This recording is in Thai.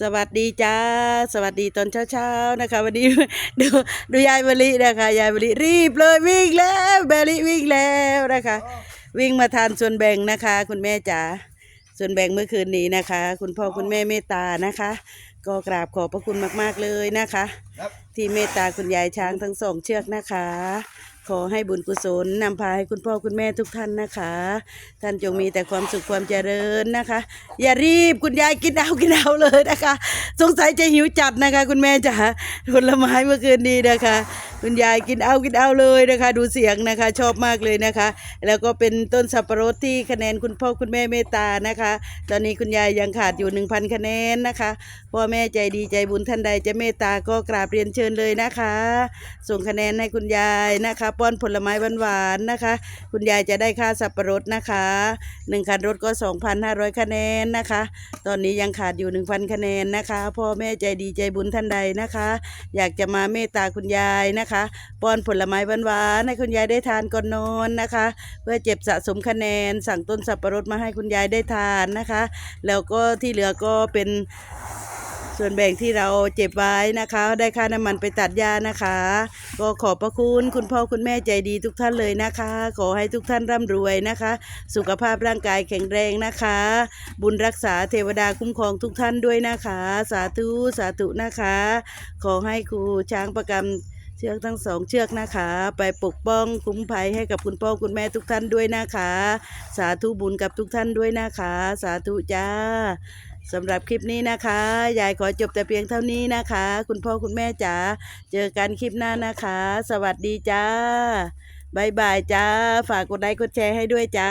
สวัสดีจ้า สวัสดีตอนเช้าๆนะคะ วันนี้ดูดูยายมะลินะคะยายมะลิรีบเลยวิ่งแล้วแบลิวิ่งแล้วนะคะ วิ่งมาทานส่วนแบ่งนะคะ คุณแม่จ๋าส่วนแบ่งเมื่อคืนนี้นะคะ คุณพ่อคุณแม่เมตตานะคะ ก็กราบขอบพระคุณมากๆเลยนะคะครับที่เมตตาคุณยายช้างทั้งสองเชือกนะคะ ขอให้บุญกุศลนำพาให้คุณพ่อคุณแม่ทุกท่านนะคะ ท่านจงมีแต่ความสุขความเจริญนะคะ อย่ารีบคุณยายกินเอากินเอาเลยนะคะ สงสัยจะหิวจัดนะคะ คุณแม่จ๋าผลไม้เมื่อคืนนี้นะคะ คุณยายกินเอากินเอาเลยนะคะ ดูเสียงนะคะ ชอบมากเลยนะคะ แล้วก็เป็นต้นสับปะรดที่คะแนนคุณพ่อคุณแม่เมตตานะคะ ตอนนี้คุณยายยังขาดอยู่ 1,000 คะแนนนะคะพ่อแม่ใจดีใจบุญท่านใดจะเมตตาก็กราบเรียนเชิญเลยนะคะ ส่งคะแนนให้คุณยายนะคะ ป้อนผลไม้หวานๆนะคะ คุณยายจะได้ค่าสับปะรดนะคะหนึ่งคันรถก็ 2,500 คะแนนนะคะ ตอนนี้ยังขาดอยู่ 1,000 คะแนนนะคะ พ่อแม่ใจดีใจบุญท่านใดนะคะ อยากจะมาเมตตาคุณยายนะคะป้อนผลไม้หวานๆให้คุณยายได้ทานก่อนนอนนะคะ เพื่อเจ็บสะสมคะแนน สั่งต้นสับปะรดมาให้คุณยายได้ทานนะคะ แล้วก็ที่เหลือก็เป็นส่วนแบ่งที่เราเจ็บไว้นะคะ ได้ค่าน้ำมันไปตัดหญ้านะคะ ก็ขอบพระคุณคุณพ่อคุณแม่ใจดีทุกท่านเลยนะคะ ขอให้ทุกท่านร่ำรวยนะคะ สุขภาพร่างกายแข็งแรงนะคะ บุญรักษาเทวดาคุ้มครองทุกท่านด้วยนะคะ สาธุสาธุนะคะ ขอให้ครูช้างประกำ เชือกทั้งสองเชือกนะคะ ไปปกป้องคุ้มภัยให้กับคุณพ่อคุณแม่ทุกท่านด้วยนะคะ สาธุบุญกับทุกท่านด้วยนะคะ สาธุจ้าสำหรับคลิปนี้นะคะยายขอจบแต่เพียงเท่านี้นะคะ คุณพ่อคุณแม่จ๋าเจอกันคลิปหน้านะคะ สวัสดีจ้าบายบายจ้า ฝากกดไลค์กดแชร์ให้ด้วยจ้า